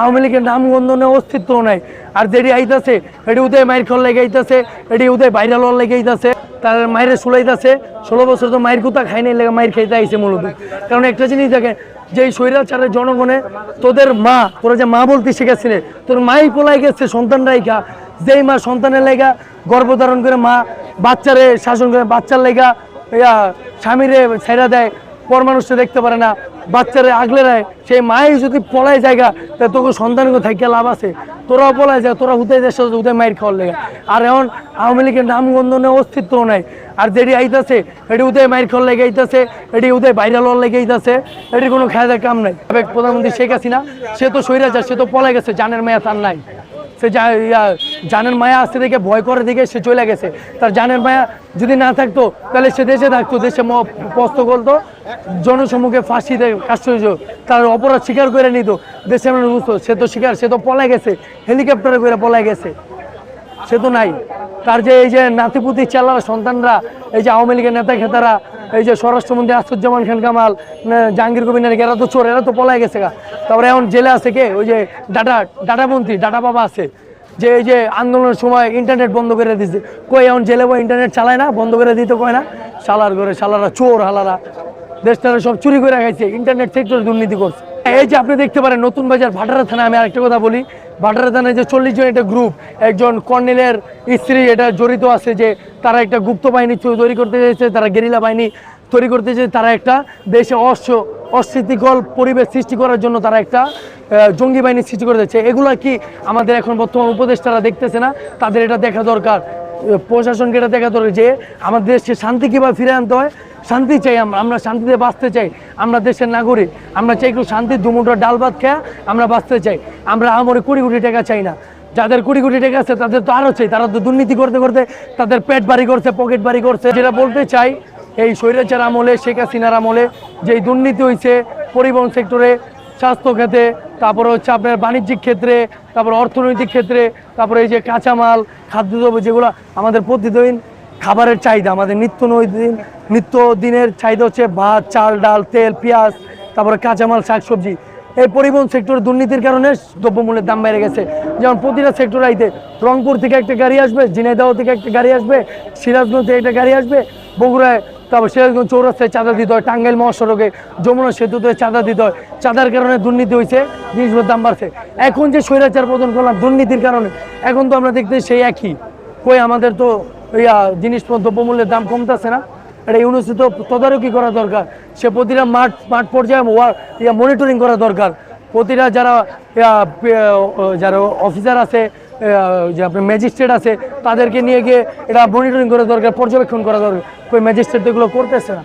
আওয়ামী লীগের নাম গন্ধনে অস্তিত্ব নাই। আর যেটি আইতাছে, এটি উদয় মায়ের খল লেগে আইতাছে, এটি উদয় ভাইরাল লেগে আইতাছে, তার মায়ের সুলাইতাছে ষোলো বছর তো মায়ের কুতা খাই নাই, লেগে মায়ের খাইতে আইছে মূলত। কারণ একটা জিনিস দেখে যে স্বৈরাচারের জনগণে তোদের মা, তোরা যে মা বলতে শিখেছিলে, তোর মাই পোলাই গেছে সন্তান রাইখা, যেই মা সন্তানের লেগা গর্ভধারণ করে মা বাচ্চারে শাসন করে, বাচ্চার লেগা স্বামীরে ছেড়া দেয় পর মানুষটা দেখতে পারে না। বাচ্চারে আগলে নেয় সেই মাই যদি পলায় জায়গা, তা তোকে সন্তানকে থাকি লাভ আছে। তোরাও পলায় যায় তোরা হুতে দেশ হুতে মায়ের খাওয়ার লেগে। আর এখন আওয়ামী লীগের নাম গন্ধনে অস্তিত্ব নাই। আর যেটি আইতাছে, এটি উদয় মায়ের খাওয়ার লেগে আইতাছে, এটি উদয় ভাইরাল হওয়ার লেগে আইতাছে, এটির কোনো খায়দার কাম নাই। প্রধানমন্ত্রী শেখ হাসিনা, সে তো সৈরাচার সে তো পলাই গেছে, জানের মেয়া তার নাই। সে জানের মায়া আসতে দেখে, ভয় করে দেখে সে চলে গেছে। তার জানের মায়া যদি না থাকতো, তাহলে সে দেশে থাকতো, দেশে পস্ত করতো, জনসম্মুখে ফাঁসি দেয় কাশ্চর্য তার অপরাধ স্বীকার করে নিত। দেশে মানুষ বুঝতো, সে তো স্বীকার, সে তো পলাই গেছে, হেলিকপ্টারে করে পলাই গেছে। সে তো নাই। তার যে এই যে নাতিপুতি চেলারা সন্তানরা, এই যে আওয়ামী লীগের নেতা খেতারা এই যে স্বরাষ্ট্রমন্ত্রী আসুজ্জামান খান কামাল জাহাঙ্গীর কবির এরা তো চোর, এরা তো পলাই গেছে গা। তারপরে এখন জেলে আছে কে? ওই যে ডাটা ডাটা মন্ত্রী, ডাটা বাবা আছে। যে এই যে আন্দোলনের সময় ইন্টারনেট বন্ধ করে দিচ্ছে কই এখন জেলে বই ইন্টারনেট চালায় না? বন্ধ করে দিতে কয় না? সালার ঘরে, শালারা চোর, হালারা। দেশটারা সব চুরি করে খাইছে। ইন্টারনেট সেক্টরে দুর্নীতি করছে। এই যে আপনি দেখতে পারেন, নতুন বাজার ভাটারা থানা আমি আরেকটা কথা বলি। ভাটারা থানায় যে চল্লিশ জন একটা গ্রুপ একজন কর্নেলের স্ত্রী, এটা জড়িত আছে যে তারা একটা গুপ্ত বাহিনী তৈরি করতে চাইছে, তারা গেরিলা বাহিনী তৈরি করতে চাইছে, তারা একটা দেশে অস্ত্র অস্থিতিকল পরিবেশ সৃষ্টি করার জন্য তারা একটা জঙ্গি বাহিনী সৃষ্টি করে দিচ্ছে। এগুলা কি আমাদের এখন বর্তমান উপদেষ্টারা দেখতেছে না? তাদের এটা দেখা দরকার। প্রশাসনকে এটা দেখা দরকার যে আমাদের দেশকে শান্তি কীভাবে ফিরে আনতে হয়? শান্তি চাই আমরা আমরা শান্তিতে বাঁচতে চাই। আমরা দেশের নাগরিক, আমরা চাই একটু শান্তি দুমুটো ডাল ভাত খেয়ে আমরা বাঁচতে চাই। আমরা আমরে কোটি কোটি টাকা চাই না। যাদের কোটি কোটি টাকা আছে তাদের তো আরও চাই। তারা তো দুর্নীতি করতে করতে তাদের পেট বাড়ি করছে, পকেট বাড়ি করছে। যেটা বলতে চাই, এই স্বৈরাচার আমলে, শেখ হাসিনার আমলে যেই দুর্নীতি হয়েছে পরিবহন সেক্টরে স্বাস্থ্য খাতে তারপরে হচ্ছে আপনার বাণিজ্যিক ক্ষেত্রে, তারপর অর্থনৈতিক ক্ষেত্রে, তারপরে এই যে কাঁচামাল, খাদ্যদ্রব্য যেগুলো আমাদের প্রতিদিন খাবারের চাহিদা, আমাদের নিত্য নৈদিন, নিত্য দিনের চাহিদা হচ্ছে ভাত, চাল, ডাল, তেল, পেঁয়াজ, তারপরে কাঁচামাল, শাকসবজি। এই পরিবহন সেক্টরে দুর্নীতির কারণে দ্রব্যমূল্যের দাম বেড়ে গেছে। যেমন প্রতিটা সেক্টর আইতে, রংপুর থেকে একটা গাড়ি আসবে, ঝিনাইদহ থেকে একটা গাড়ি আসবে, সিরাজগঞ্জ থেকে একটা গাড়ি আসবে, বগুড়ায় তারপর সিরাজগঞ্জ চৌরাস্তায় চাঁদা দিতে হয় টাঙ্গাইল মহাসড়কে যমুনা সেতুতে চাঁদা দিতে। হয় চাঁদার কারণে দুর্নীতি হয়েছে জিনিসগুলোর দাম বাড়ছে। এখন যে স্বৈরাচার প্রদান করলাম, দুর্নীতির কারণে, এখন তো আমরা দেখতে সেই একই। কই আমাদের তো, ইয়া, জিনিসপত্র দ্রব্যমূল্যের দাম কমতেছে না। এটা ইউনিভার্সিটি তো তদারকি করা দরকার। সে প্রতিটা মাঠ মাঠ পর্যায়ে ইয়া মনিটরিং করা দরকার। প্রতিটা যারা যারা অফিসার আছে যে আপনার ম্যাজিস্ট্রেট আছে, তাদেরকে নিয়ে গিয়ে এটা মনিটরিং করা দরকার, পর্যবেক্ষণ করা দরকার। ওই ম্যাজিস্ট্রেট এগুলো করতেছে না।